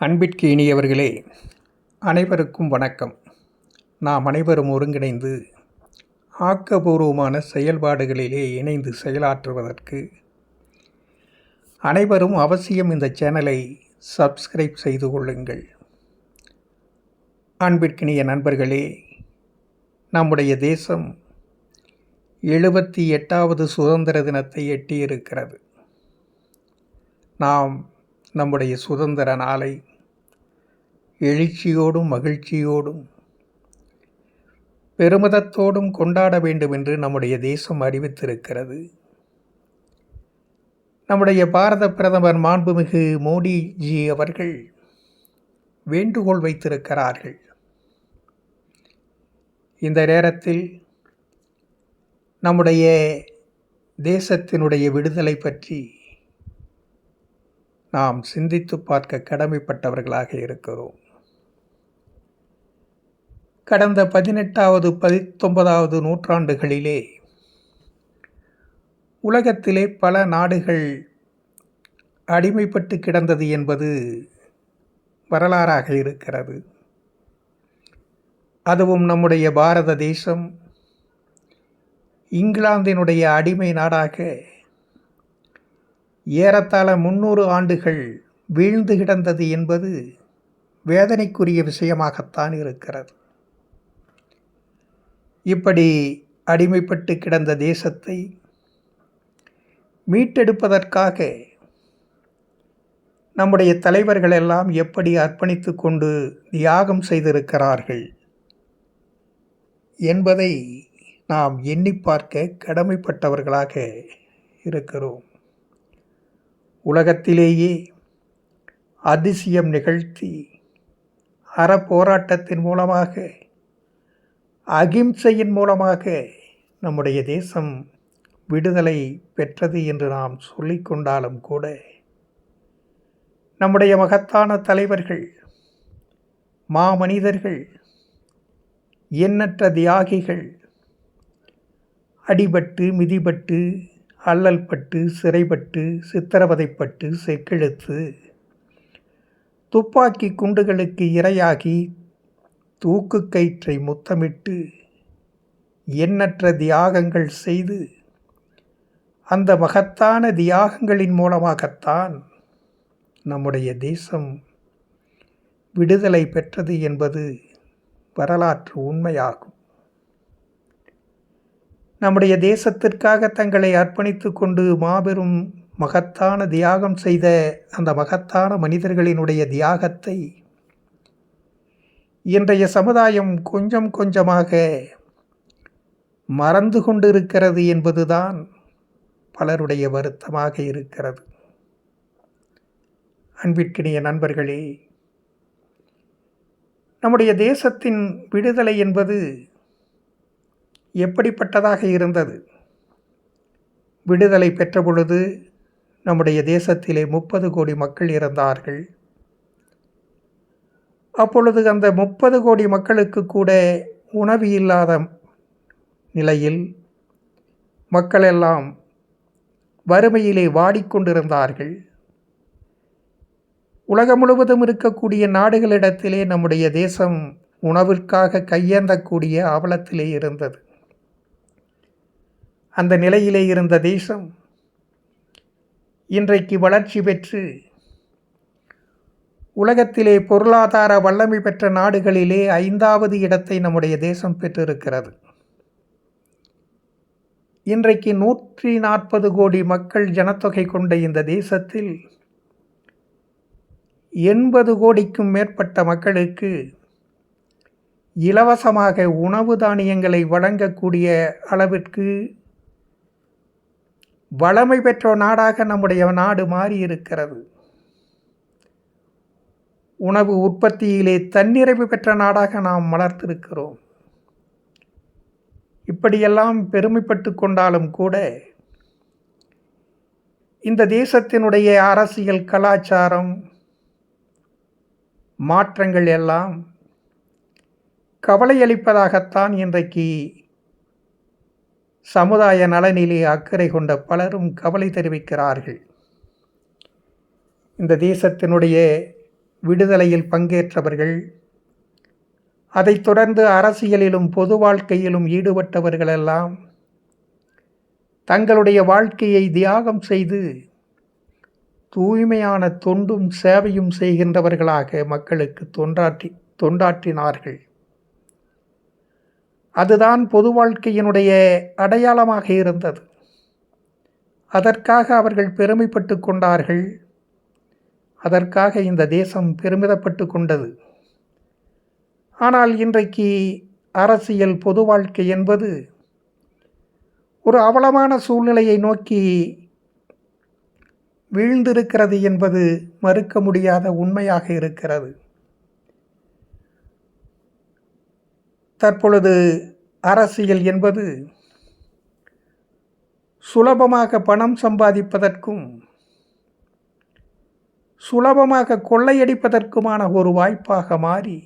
அன்பிற்கு இனியவர்களே அனைவருக்கும் வணக்கம். நாம் அனைவரும் ஒருங்கிணைந்து ஆக்கபூர்வமான செயல்பாடுகளிலே இணைந்து செயலாற்றுவதற்கு அனைவரும் அவசியம் இந்த சேனலை சப்ஸ்கிரைப் செய்து கொள்ளுங்கள். அன்பிற்கினிய நண்பர்களே நம்முடைய தேசம் எழுபத்தி எட்டாவது சுதந்திர தினத்தை எட்டியிருக்கிறது. நாம் நம்முடைய சுதந்திர நாளை எழுச்சியோடும் மகிழ்ச்சியோடும் பெருமிதத்தோடும் கொண்டாட வேண்டும் என்று நம்முடைய தேசம் அறிவித்திருக்கிறது. நம்முடைய பாரத பிரதமர் மாண்புமிகு மோடிஜி அவர்கள் வேண்டுகோள் வைத்திருக்கிறார்கள். இந்த நேரத்தில் நம்முடைய தேசத்தினுடைய விடுதலை பற்றி நாம் சிந்தித்து பார்க்க கடமைப்பட்டவர்களாக இருக்கிறோம். கடந்த பதினெட்டாவது பதித்தொன்பதாவது நூற்றாண்டுகளிலே உலகத்திலே பல நாடுகள் அடிமைப்பட்டு கிடந்தது என்பது வரலாறாக இருக்கிறது. அதுவும் நம்முடைய பாரத தேசம் இங்கிலாந்தினுடைய அடிமை நாடாக ஏறத்தாழ முன்னூறு ஆண்டுகள் வீழ்ந்து கிடந்தது என்பது வேதனைக்குரிய விஷயமாகத்தான் இருக்கிறது. இப்படி அடிமைப்பட்டு கிடந்த தேசத்தை மீட்டெடுப்பதற்காக நம்முடைய தலைவர்கள் எல்லாம் எப்படி அர்ப்பணித்து கொண்டு தியாகம் செய்திருக்கிறார்கள் என்பதை நாம் எண்ணி பார்க்க கடமைப்பட்டவர்களாக இருக்கிறோம். உலகத்திலேயே அதிசயம் நிகழ்த்தி அறப்போராட்டத்தின் மூலமாக அகிம்சையின் மூலமாக நம்முடைய தேசம் விடுதலை பெற்றது என்று நாம் சொல்லிக்கொண்டாலும் கூட நம்முடைய மகத்தான தலைவர்கள் மாமனிதர்கள் எண்ணற்ற தியாகிகள் அடிபட்டு மிதிபட்டு அல்லல்பட்டு சிறைப்பட்டு சித்திரவதைப்பட்டு செக்கிழுத்து துப்பாக்கி குண்டுகளுக்கு இரையாகி தூக்கு கயிற்றை முத்தமிட்டு எண்ணற்ற தியாகங்கள் செய்து அந்த மகத்தான தியாகங்களின் மூலமாகத்தான் நம்முடைய தேசம் விடுதலை பெற்றது என்பது வரலாற்று உண்மையாகும். நம்முடைய தேசத்திற்காக தங்களை அர்ப்பணித்து கொண்டு மாபெரும் மகத்தான தியாகம் செய்த அந்த மகத்தான மனிதர்களினுடைய தியாகத்தை இன்றைய சமுதாயம் கொஞ்சம் கொஞ்சமாக மறந்து கொண்டிருக்கிறது என்பதுதான் பலருடைய வருத்தமாக இருக்கிறது. அன்பிற்கினிய நண்பர்களே நம்முடைய தேசத்தின் விடுதலை என்பது எப்படிப்பட்டதாக இருந்தது? விடுதலை பெற்ற பொழுது நம்முடைய தேசத்திலே முப்பது கோடி மக்கள் இருந்தார்கள். அப்பொழுது அந்த முப்பது கோடி மக்களுக்கு கூட உணவு இல்லாத நிலையில் மக்களெல்லாம் வறுமையிலே வாடிக்கொண்டிருந்தார்கள். உலகம் முழுவதும் இருக்கக்கூடிய நாடுகளிடத்திலே நம்முடைய தேசம் உணவிற்காக கையேந்தக்கூடிய அவலத்திலே இருந்தது. அந்த நிலையிலே இருந்த தேசம் இன்றைக்கு வளர்ச்சி பெற்று உலகத்திலே பொருளாதார வல்லமை பெற்ற நாடுகளிலே ஐந்தாவது இடத்தை நம்முடைய தேசம் பெற்றிருக்கிறது. இன்றைக்கு நூற்றி நாற்பது கோடி மக்கள் ஜனத்தொகை கொண்ட இந்த தேசத்தில் எண்பது கோடிக்கும் மேற்பட்ட மக்களுக்கு இலவசமாக உணவு தானியங்களை வழங்கக்கூடிய அளவிற்கு வளமை பெற்ற நாடாக நம்முடைய நாடு மாறி இருக்கிறது உணவு உற்பத்தியிலே தன்னிறைவு பெற்ற நாடாக நாம் வளர்த்திருக்கிறோம் இப்படியெல்லாம் பெருமைப்பட்டு கொண்டாலும் கூட இந்த தேசத்தினுடைய அரசியல் கலாச்சாரம் மாற்றங்கள் எல்லாம் கவலையளிப்பதாகத்தான் இன்றைக்கு சமுதாய நலனிலே அக்கறை கொண்ட பலரும் கவலை தெரிவிக்கிறார்கள். இந்த தேசத்தினுடைய விடுதலையில் பங்கேற்றவர்கள். அதைத் தொடர்ந்து அரசியலிலும் பொது வாழ்க்கையிலும் ஈடுபட்டவர்களெல்லாம் தங்களுடைய வாழ்க்கையை தியாகம் செய்து தூய்மையான தொண்டும் சேவையும் செய்கின்றவர்களாக மக்களுக்கு தொண்டாற்றி தொண்டாற்றினார்கள். அதுதான் பொது வாழ்க்கையினுடைய அடையாளமாக இருந்தது. அதற்காக அவர்கள் பெருமைப்பட்டு கொண்டார்கள். அதற்காக இந்த தேசம் பெருமிதப்பட்டு கொண்டது. ஆனால் இன்றைக்கு அரசியல் பொது வாழ்க்கை என்பது ஒரு அவலமான சூழ்நிலையை நோக்கி வீழ்ந்திருக்கிறது என்பது மறுக்க முடியாத உண்மையாக இருக்கிறது. தற்பொழுது அரசியல் என்பது சுலபமாக பணம் சம்பாதிப்பதற்கும் சுலபமாக கொள்ளையடிப்பதற்குமான ஒரு வாய்ப்பாக மாறி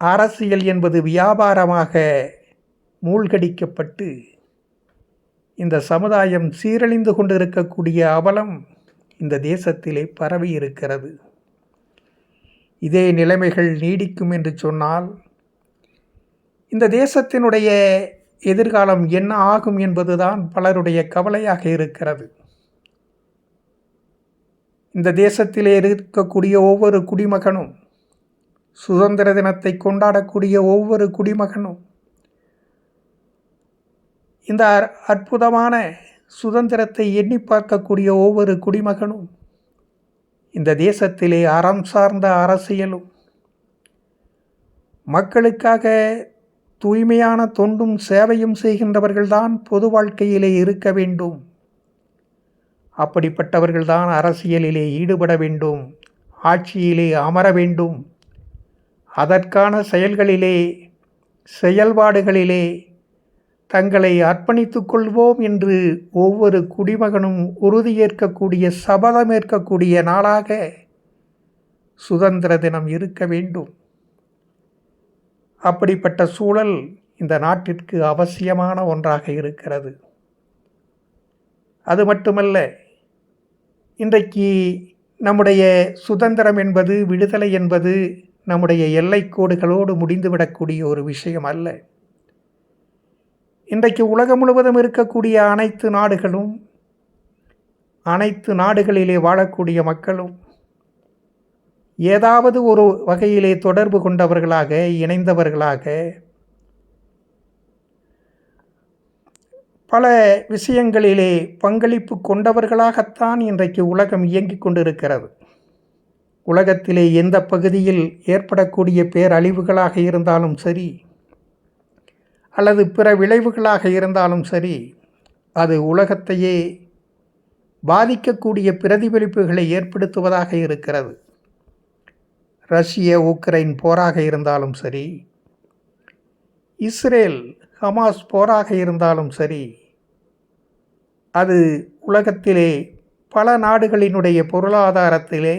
அரசியல் என்பது வியாபாரமாக மூழ்கடிக்கப்பட்டு இந்த சமுதாயம் சீரழிந்து கொண்டிருக்கக்கூடிய அவலம் இந்த தேசத்திலே பரவி இருக்கிறது. இதே நிலைமைகள் நீடிக்கும் என்று சொன்னால் இந்த தேசத்தினுடைய எதிர்காலம் என்ன ஆகும் என்பதுதான் பலருடைய கவலையாக இருக்கிறது. இந்த தேசத்திலே இருக்கக்கூடிய ஒவ்வொரு குடிமகனும் சுதந்திர தினத்தை கொண்டாடக்கூடிய ஒவ்வொரு குடிமகனும் இந்த அற்புதமான சுதந்திரத்தை எண்ணி பார்க்கக்கூடிய ஒவ்வொரு குடிமகனும் இந்த தேசத்திலே அறம் சார்ந்த அரசியலும் மக்களுக்காக தூய்மையான தொண்டும் சேவையும் செய்கின்றவர்கள்தான் பொது வாழ்க்கையிலே இருக்க வேண்டும். அப்படிப்பட்டவர்கள்தான் அரசியலிலே ஈடுபட வேண்டும் ஆட்சியிலே அமர வேண்டும். அதற்கான செயல்களிலே செயல்பாடுகளிலே தங்களை அர்ப்பணித்துக் கொள்வோம் என்று ஒவ்வொரு குடிமகனும் உறுதியேற்கக்கூடிய சபதமேற்கக்கூடிய நாளாக சுதந்திர தினம் இருக்க வேண்டும். அப்படிப்பட்ட சூழல் இந்த நாட்டிற்கு அவசியமான ஒன்றாக இருக்கிறது. அது மட்டுமல்ல இன்றைக்கு நம்முடைய சுதந்திரம் என்பது விடுதலை என்பது நம்முடைய எல்லைக்கோடுகளோடு முடிந்துவிடக்கூடிய ஒரு விஷயம் அல்ல. இன்றைக்கு உலகம் முழுவதும் இருக்கக்கூடிய அனைத்து நாடுகளும் அனைத்து நாடுகளிலே வாழக்கூடிய மக்களும் ஏதாவது ஒரு வகையிலே தொடர்பு கொண்டவர்களாக இணைந்தவர்களாக பல விஷயங்களிலே பங்களிப்பு கொண்டவர்களாகத்தான் இன்றைக்கு உலகம் இயங்கிக் கொண்டிருக்கிறது. உலகத்திலே எந்த பகுதியில் ஏற்படக்கூடிய பேரழிவுகளாக இருந்தாலும் சரி அல்லது பிற விளைவுகளாக இருந்தாலும் சரி அது உலகத்தையே பாதிக்கக்கூடிய பிரதிபலிப்புகளை ஏற்படுத்துவதாக இருக்கிறது. ரஷ்ய உக்ரைன் போராக இருந்தாலும் சரி இஸ்ரேல் ஹமாஸ் போராக இருந்தாலும் சரி அது உலகத்திலே பல நாடுகளினுடைய பொருளாதாரத்திலே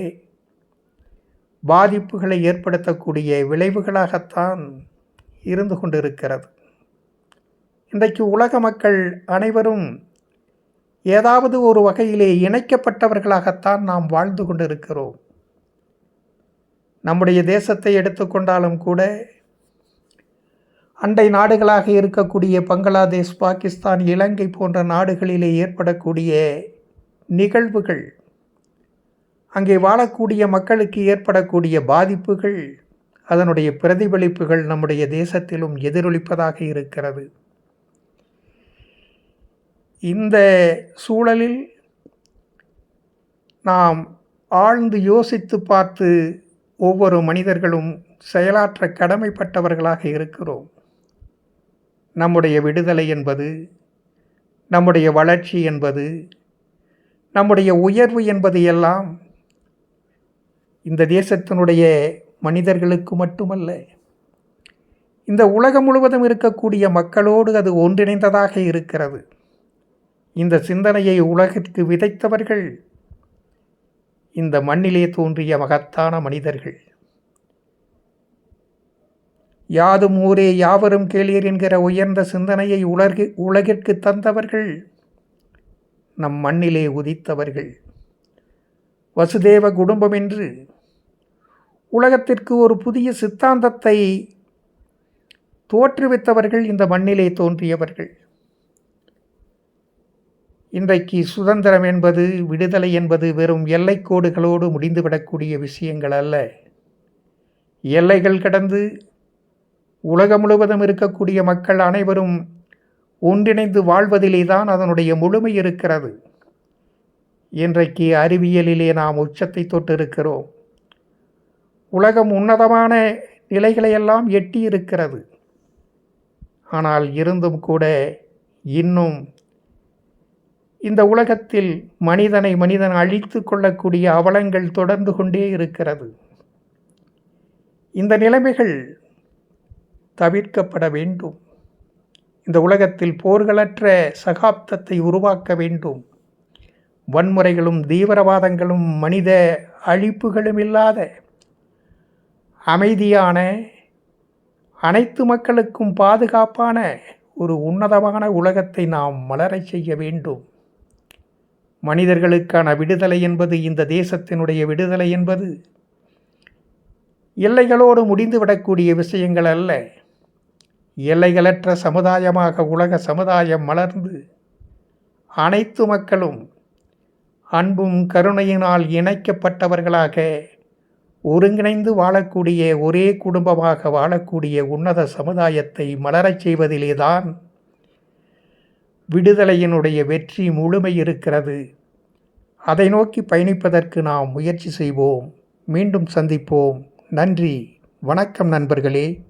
பாதிப்புகளை ஏற்படுத்தக்கூடிய விளைவுகளாகத்தான் இருந்து கொண்டிருக்கிறது. இன்றைக்கு உலக மக்கள் அனைவரும் ஏதாவது ஒரு வகையிலே இணைக்கப்பட்டவர்களாகத்தான் நாம் வாழ்ந்து கொண்டிருக்கிறோம். நம்முடைய தேசத்தை எடுத்துக்கொண்டாலும் கூட அண்டை நாடுகளாக இருக்கக்கூடிய பங்களாதேஷ் பாகிஸ்தான் இலங்கை போன்ற நாடுகளிலே ஏற்படக்கூடிய நிகழ்வுகள் அங்கே வாழக்கூடிய மக்களுக்கு ஏற்படக்கூடிய பாதிப்புகள் அதனுடைய பிரதிபலிப்புகள் நம்முடைய தேசத்திலும் எதிரொலிப்பதாக இருக்கிறது. இந்த சூழலில் நாம் ஆழ்ந்து யோசித்து பார்த்து ஒவ்வொரு மனிதர்களும் செயலாற்ற கடமைப்பட்டவர்களாக இருக்கிறோம். நம்முடைய விடுதலை என்பது நம்முடைய வளர்ச்சி என்பது நம்முடைய உயர்வு என்பது எல்லாம் இந்த தேசத்தினுடைய மனிதர்களுக்கு மட்டுமல்ல இந்த உலகம் முழுவதும் இருக்கக்கூடிய மக்களோடு அது ஒன்றிணைந்ததாக இருக்கிறது. இந்த சிந்தனையை உலகிற்கு விதைத்தவர்கள் இந்த மண்ணிலே தோன்றிய மகத்தான மனிதர்கள். யாதும் ஊரே யாவரும் கேளீர் என்கிற உயர்ந்த சிந்தனையை உலகு உலகிற்கு தந்தவர்கள். நம் மண்ணிலே உதித்தவர்கள். வசுதேவ குடும்பம் என்று உலகத்திற்கு ஒரு புதிய சித்தாந்தத்தை தோற்றுவித்தவர்கள் இந்த மண்ணிலே தோன்றியவர்கள். இன்றைக்கு சுதந்திரம் என்பது விடுதலை என்பது வெறும் எல்லைக்கோடுகளோடு முடிந்துவிடக்கூடிய விஷயங்கள் அல்ல. எல்லைகள் கடந்து உலகம் முழுவதும் இருக்கக்கூடிய மக்கள் அனைவரும் ஒன்றிணைந்து வாழ்வதிலே தான் அதனுடைய முழுமை இருக்கிறது. இன்றைக்கு அறிவியலிலே நாம் உச்சத்தை தொட்டிருக்கிறோம். உலகம் உன்னதமான நிலைகளையெல்லாம் எட்டி இருக்கிறது ஆனால் இருந்தும் கூட இன்னும் இந்த உலகத்தில் மனிதனை மனிதன் அழித்து கொள்ளக்கூடிய அவலங்கள் தொடர்ந்து கொண்டே இருக்கிறது. இந்த நிலைமைகள் தவிர்க்கப்பட வேண்டும். இந்த உலகத்தில் போர்களற்ற சகாப்தத்தை உருவாக்க வேண்டும். வன்முறைகளும் தீவிரவாதங்களும் மனித அழிப்புகளும் இல்லாத அமைதியான அனைத்து மக்களுக்கும் பாதுகாப்பான ஒரு உன்னதமான உலகத்தை நாம் மலரச் செய்ய வேண்டும். மனிதர்களுக்கான விடுதலை என்பது இந்த தேசத்தினுடைய விடுதலை என்பது எல்லைகளோடு முடிந்துவிடக்கூடிய விஷயங்கள் அல்ல. எல்லைகளற்ற சமுதாயமாக உலக சமுதாயம் மலர்ந்து அனைத்து மக்களும் அன்பும் கருணையினால் இணைக்கப்பட்டவர்களாக ஒருங்கிணைந்து வாழக்கூடிய ஒரே குடும்பமாக வாழக்கூடிய உன்னத சமுதாயத்தை மலரச் செய்வதிலேதான் விடுதலையினுடைய வெற்றி முழுமை இருக்கிறது. அதை நோக்கி பயணிப்பதற்கு நாம் முயற்சி செய்வோம். மீண்டும் சந்திப்போம். நன்றி. வணக்கம் நண்பர்களே.